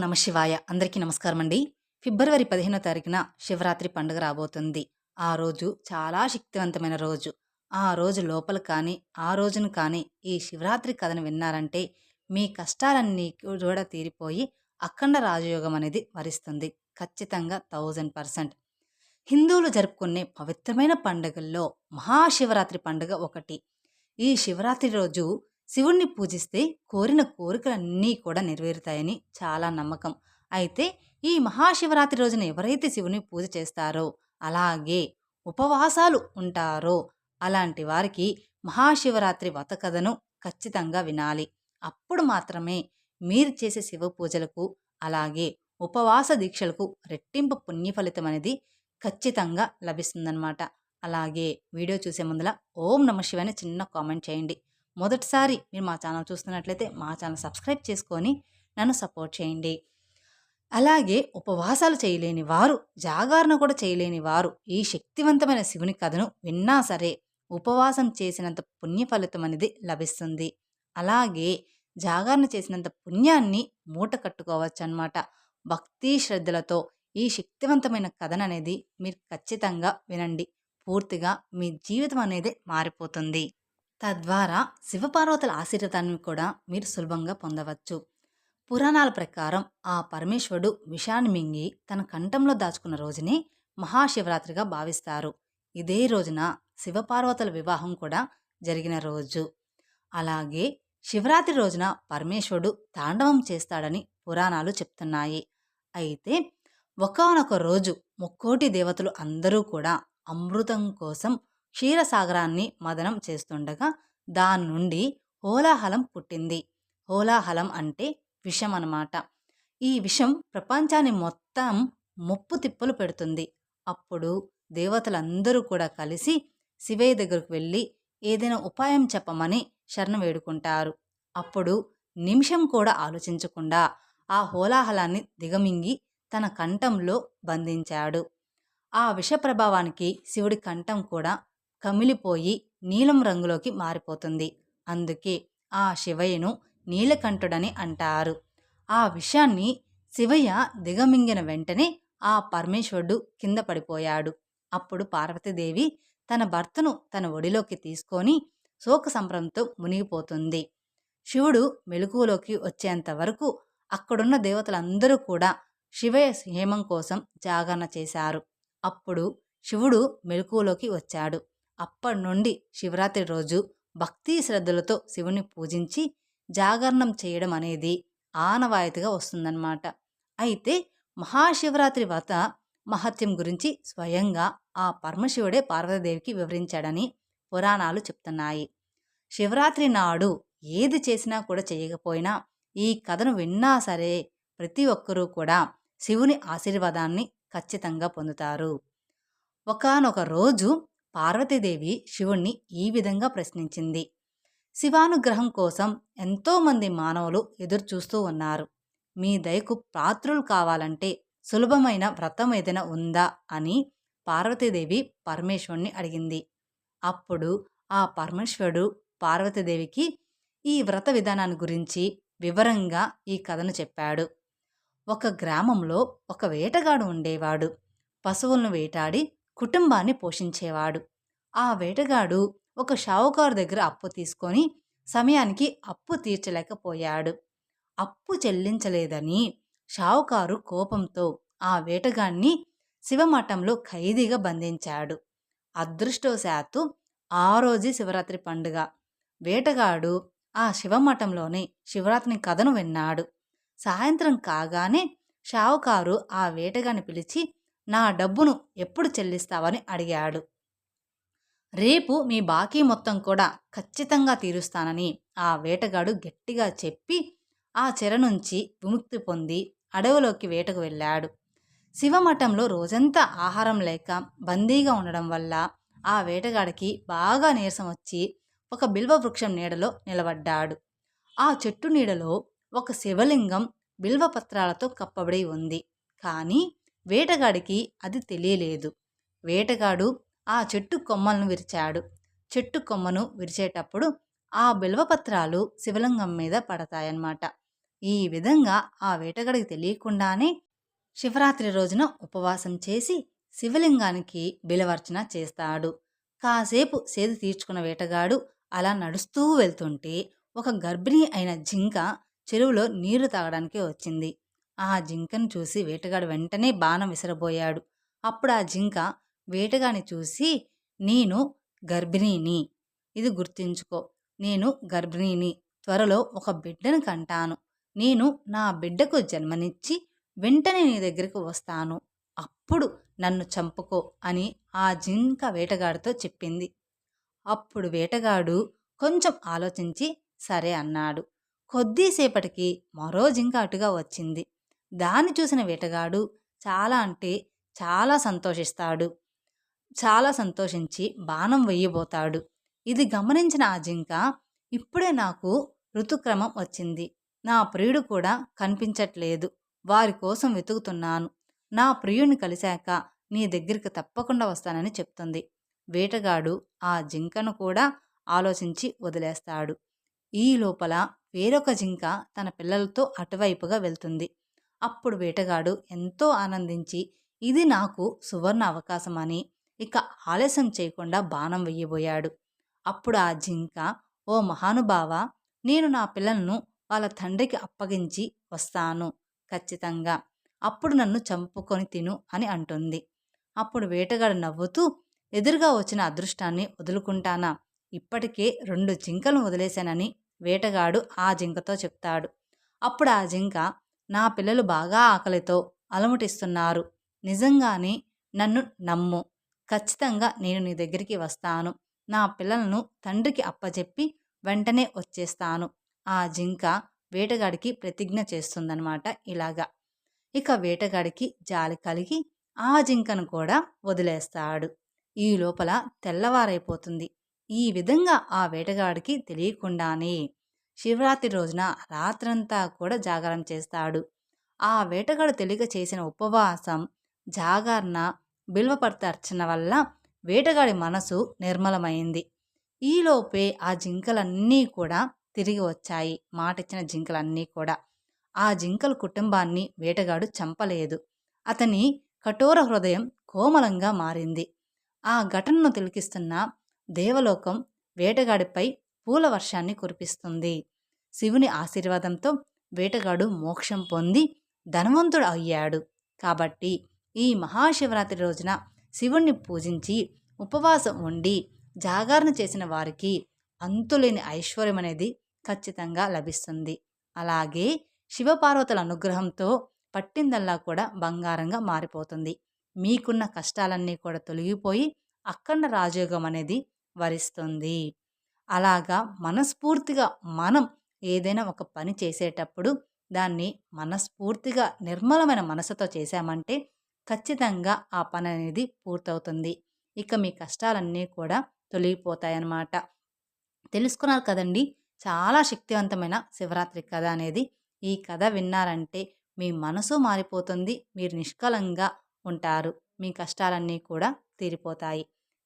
నమ శివాయ. అందరికీ నమస్కారం అండి ఫిబ్రవరి పదిహేనో తారీఖున శివరాత్రి పండుగ రాబోతుంది. ఆ రోజు చాలా శక్తివంతమైన రోజు. ఆ రోజు లోపల కానీ ఆ రోజును కానీ ఈ శివరాత్రి కథను విన్నారంటే మీ కష్టాలన్నీ కూడా తీరిపోయి అఖండ రాజయోగం అనేది వరిస్తుంది. ఖచ్చితంగా థౌజండ్ పర్సెంట్. హిందువులు జరుపుకునే పవిత్రమైన పండుగల్లో మహాశివరాత్రి పండుగ ఒకటి. ఈ శివరాత్రి రోజు శివుణ్ణి పూజిస్తే కోరిన కోరికలన్నీ కూడా నెరవేరుతాయని చాలా నమ్మకం. అయితే ఈ మహాశివరాత్రి రోజున ఎవరైతే శివుని పూజ చేస్తారో అలాగే ఉపవాసాలు ఉంటారో అలాంటి వారికి మహాశివరాత్రి వత కథను ఖచ్చితంగా వినాలి. అప్పుడు మాత్రమే మీరు చేసే శివ పూజలకు అలాగే ఉపవాస దీక్షలకు రెట్టింపు పుణ్య ఫలితం అనేది ఖచ్చితంగా లభిస్తుందన్నమాట. అలాగే వీడియో చూసే ముందల ఓం నమ శివాని చిన్న కామెంట్ చేయండి. మొదటిసారి మీరు మా ఛానల్ చూస్తున్నట్లయితే మా ఛానల్ సబ్స్క్రైబ్ చేసుకొని నన్ను సపోర్ట్ చేయండి. అలాగే ఉపవాసాలు చేయలేని వారు జాగరణ కూడా చేయలేని వారు ఈ శక్తివంతమైన శివుని కథను విన్నా సరే ఉపవాసం చేసినంత పుణ్య ఫలితం అనేది లభిస్తుంది. అలాగే జాగరణ చేసినంత పుణ్యాన్ని మూట కట్టుకోవచ్చు అనమాట భక్తి శ్రద్ధలతో ఈ శక్తివంతమైన కథన అనేది మీరు ఖచ్చితంగా వినండి. పూర్తిగా మీ జీవితం అనేది మారిపోతుంది. తద్వారా శివపార్వతుల ఆశీర్వాదాన్ని కూడా మీరు సులభంగా పొందవచ్చు. పురాణాల ప్రకారం ఆ పరమేశ్వరుడు విషాన్ని మింగి తన కంఠంలో దాచుకున్న రోజుని మహాశివరాత్రిగా భావిస్తారు. ఇదే రోజున శివపార్వతుల వివాహం కూడా జరిగిన రోజు. అలాగే శివరాత్రి రోజున పరమేశ్వరుడు తాండవం చేస్తాడని పురాణాలు చెప్తున్నాయి. అయితే ఒకనొక రోజు ముక్కోటి దేవతలు అందరూ కూడా అమృతం కోసం క్షీరసాగరాన్ని మదనం చేస్తుండగా దాని నుండి హోలాహలం పుట్టింది. హోలాహలం అంటే విషం అన్నమాట ఈ విషం ప్రపంచాన్ని మొత్తం ముప్పు తిప్పలు పెడుతుంది. అప్పుడు దేవతలందరూ కూడా కలిసి శివయ్య దగ్గరకు వెళ్ళి ఏదైనా ఉపాయం చెప్పమని శరణ వేడుకుంటారు. అప్పుడు నిమిషం కూడా ఆలోచించకుండా ఆ హోలాహలాన్ని దిగమింగి తన కంఠంలో బంధించాడు. ఆ విష ప్రభావానికి శివుడి కంఠం కూడా కమిలిపోయి నీలం రంగులోకి మారిపోతుంది. అందుకే ఆ శివయ్యను నీలకంఠుడని అంటారు. ఆ విషయాన్ని శివయ్య దిగమింగిన వెంటనే ఆ పరమేశ్వరుడు కింద పడిపోయాడు. అప్పుడు పార్వతీదేవి తన భర్తను తన ఒడిలోకి తీసుకొని శోక సంభ్రంతో మునిగిపోతుంది. శివుడు మెలకువలోకి వచ్చేంత వరకు అక్కడున్న దేవతలందరూ కూడా శివయ్య హేమం కోసం జాగరణ చేశారు. అప్పుడు శివుడు మెలకువలోకి వచ్చాడు. అప్పటి నుండి శివరాత్రి రోజు భక్తి శ్రద్ధలతో శివుని పూజించి జాగరణం చేయడం అనేది ఆనవాయితీగా వస్తుందన్నమాట. అయితే మహాశివరాత్రి వ్రత మహత్యం గురించి స్వయంగా ఆ పరమశివుడే పార్వతీదేవికి వివరించాడని పురాణాలు చెప్తున్నాయి. శివరాత్రి నాడు ఏది చేసినా కూడా చేయకపోయినా ఈ కథను విన్నా సరే ప్రతి ఒక్కరూ కూడా శివుని ఆశీర్వాదాన్ని ఖచ్చితంగా పొందుతారు. ఒకనొక రోజు పార్వతీదేవి శివుణ్ణి ఈ విధంగా ప్రశ్నించింది. శివానుగ్రహం కోసం ఎంతోమంది మానవులు ఎదురుచూస్తూ ఉన్నారు. మీ దయకు పాత్రులు కావాలంటే సులభమైన వ్రతం ఏదైనా ఉందా? అని పార్వతీదేవి పరమేశ్వరుణ్ణి అడిగింది. అప్పుడు ఆ పరమేశ్వరుడు పార్వతీదేవికి ఈ వ్రత విధానాన్ని గురించి వివరంగా ఈ కథను చెప్పాడు. ఒక గ్రామంలో ఒక వేటగాడు ఉండేవాడు. పశువులను వేటాడి కుటుంబాన్ని పోషించేవాడు. ఆ వేటగాడు ఒక షావుకారు దగ్గర అప్పు తీసుకొని సమయానికి అప్పు తీర్చలేకపోయాడు. అప్పు చెల్లించలేదని షావుకారు కోపంతో ఆ వేటగాన్ని శివమఠంలో ఖైదీగా బంధించాడు. అదృష్టవశాత్తు ఆ రోజే శివరాత్రి పండుగ. వేటగాడు ఆ శివమఠంలోనే శివరాత్రి కథను విన్నాడు. సాయంత్రం కాగానే షావుకారు ఆ వేటగాని పిలిచి నా డబ్బును ఎప్పుడు చెల్లిస్తావని అడిగాడు. రేపు మీ బాకీ మొత్తం కూడా ఖచ్చితంగా తీరుస్తానని ఆ వేటగాడు గట్టిగా చెప్పి ఆ చెర నుంచి విముక్తి పొంది అడవిలోకి వేటకు వెళ్ళాడు. శివమఠంలో రోజంతా ఆహారం లేక బందీగా ఉండడం వల్ల ఆ వేటగాడికి బాగా నీరసం వచ్చి ఒక బిల్వ వృక్షం నీడలో నిలబడ్డాడు. ఆ చెట్టు నీడలో ఒక శివలింగం బిల్వ పత్రాలతో కప్పబడి ఉంది. కానీ వేటగాడికి అది తెలియలేదు. వేటగాడు ఆ చెట్టు కొమ్మలను విరిచాడు. చెట్టు కొమ్మను విరిచేటప్పుడు ఆ బిల్వపత్రాలు శివలింగం మీద పడతాయన్నమాట. ఈ విధంగా ఆ వేటగాడికి తెలియకుండానే శివరాత్రి రోజున ఉపవాసం చేసి శివలింగానికి బిలవర్చన చేస్తాడు. కాసేపు సేదు తీర్చుకున్న వేటగాడు అలా నడుస్తూ వెళ్తుంటే ఒక గర్భిణి అయిన జింక చెరువులో నీరు తాగడానికి వచ్చింది. ఆ జింకను చూసి వేటగాడు వెంటనే బాణం విసిరబోయాడు. అప్పుడు ఆ జింక వేటగాని చూసి నేను గర్భిణిని. ఇది గుర్తుంచుకో. నేను గర్భిణిని. త్వరలో ఒక బిడ్డను కంటాను. నేను నా బిడ్డకు జన్మనిచ్చి వెంటనే నీ దగ్గరికి వస్తాను. అప్పుడు నన్ను చంపుకో అని ఆ జింక వేటగాడితో చెప్పింది. అప్పుడు వేటగాడు కొంచెం ఆలోచించి సరే అన్నాడు. కొద్దిసేపటికి మరో జింక అటుగా వచ్చింది. దాన్ని చూసిన వేటగాడు చాలా అంటే చాలా సంతోషిస్తాడు. చాలా సంతోషించి బాణం వెయ్యబోతాడు ఇది గమనించిన ఆ జింక ఇప్పుడే నాకు ఋతుక్రమం వచ్చింది. నా ప్రియుడు కూడా కనిపించట్లేదు. వారి కోసం వెతుకుతున్నాను. నా ప్రియుడిని కలిశాక నీ దగ్గరికి తప్పకుండా వస్తానని చెప్తుంది. వేటగాడు ఆ జింకను కూడా ఆలోచించి వదిలేస్తాడు. ఈ లోపల వేరొక జింక తన పిల్లలతో అటువైపుగా వెళ్తుంది. అప్పుడు వేటగాడు ఎంతో ఆనందించి ఇది నాకు సువర్ణ అవకాశమని ఇక ఆలస్యం చేయకుండా బాణం వెయ్యబోయాడు. అప్పుడు ఆ జింక ఓ మహానుభావ నేను నా పిల్లలను వాళ్ళ తండ్రికి అప్పగించి వస్తాను ఖచ్చితంగా. అప్పుడు నన్ను చంపుకొని తిను అని అంటుంది. అప్పుడు వేటగాడు నవ్వుతూ ఎదురుగా వచ్చిన అదృష్టాన్ని వదులుకుంటానా? ఇప్పటికే రెండు జింకలను వదిలేశానని వేటగాడు ఆ జింకతో చెప్తాడు. అప్పుడు ఆ జింక నా పిల్లలు బాగా ఆకలితో అలముటిస్తున్నారు. నిజంగానే నన్ను నమ్ము. ఖచ్చితంగా నేను నీ దగ్గరికి వస్తాను. నా పిల్లలను తండ్రికి అప్పచెప్పి వెంటనే వచ్చేస్తాను. ఆ జింక వేటగాడికి ప్రతిజ్ఞ చేస్తుందనమాట ఇలాగా. ఇక వేటగాడికి జాలి కలిగి ఆ జింకను కూడా వదిలేస్తాడు. ఈ లోపల తెల్లవారైపోతుంది. ఈ విధంగా ఆ వేటగాడికి తెలియకుండానే శివరాత్రి రోజున రాత్రంతా కూడా జాగారం చేస్తాడు. ఆ వేటగాడు తెలియక చేసిన ఉపవాసం జాగరణ బిల్వపర్త అర్చన వల్ల వేటగాడి మనసు నిర్మలమైంది. ఈలోపే ఆ జింకలన్నీ కూడా తిరిగి వచ్చాయి. మాటిచ్చిన జింకలన్నీ కూడా. ఆ జింకల కుటుంబాన్ని వేటగాడు చంపలేదు. అతని కఠోర హృదయం కోమలంగా మారింది. ఆ ఘటనను తిలకిస్తున్న దేవలోకం వేటగాడిపై పూల వర్షాన్ని కురిపిస్తుంది. శివుని ఆశీర్వాదంతో వేటగాడు మోక్షం పొంది ధనవంతుడు అయ్యాడు. కాబట్టి ఈ మహాశివరాత్రి రోజున శివుణ్ణి పూజించి ఉపవాసం ఉండి జాగరణ చేసిన వారికి అంతులేని ఐశ్వర్యం అనేది ఖచ్చితంగా లభిస్తుంది. అలాగే శివపార్వతుల అనుగ్రహంతో పట్టిందల్లా కూడా బంగారంగా మారిపోతుంది. మీకున్న కష్టాలన్నీ కూడా తొలగిపోయి అఖండ రాజయోగం అనేది వరిస్తుంది. అలాగా మనస్ఫూర్తిగా మనం ఏదైనా ఒక పని చేసేటప్పుడు దాన్ని మనస్ఫూర్తిగా నిర్మలమైన మనసుతో చేశామంటే ఖచ్చితంగా ఆ పని అనేది పూర్తవుతుంది. ఇక మీ కష్టాలన్నీ కూడా తొలగిపోతాయన్నమాట. తెలుసుకున్నారు కదండి చాలా శక్తివంతమైన శివరాత్రి కథ అనేది. ఈ కథ విన్నారంటే మీ మనసు మారిపోతుంది మీరు నిష్కలంగా ఉంటారు మీ కష్టాలన్నీ కూడా తీరిపోతాయి.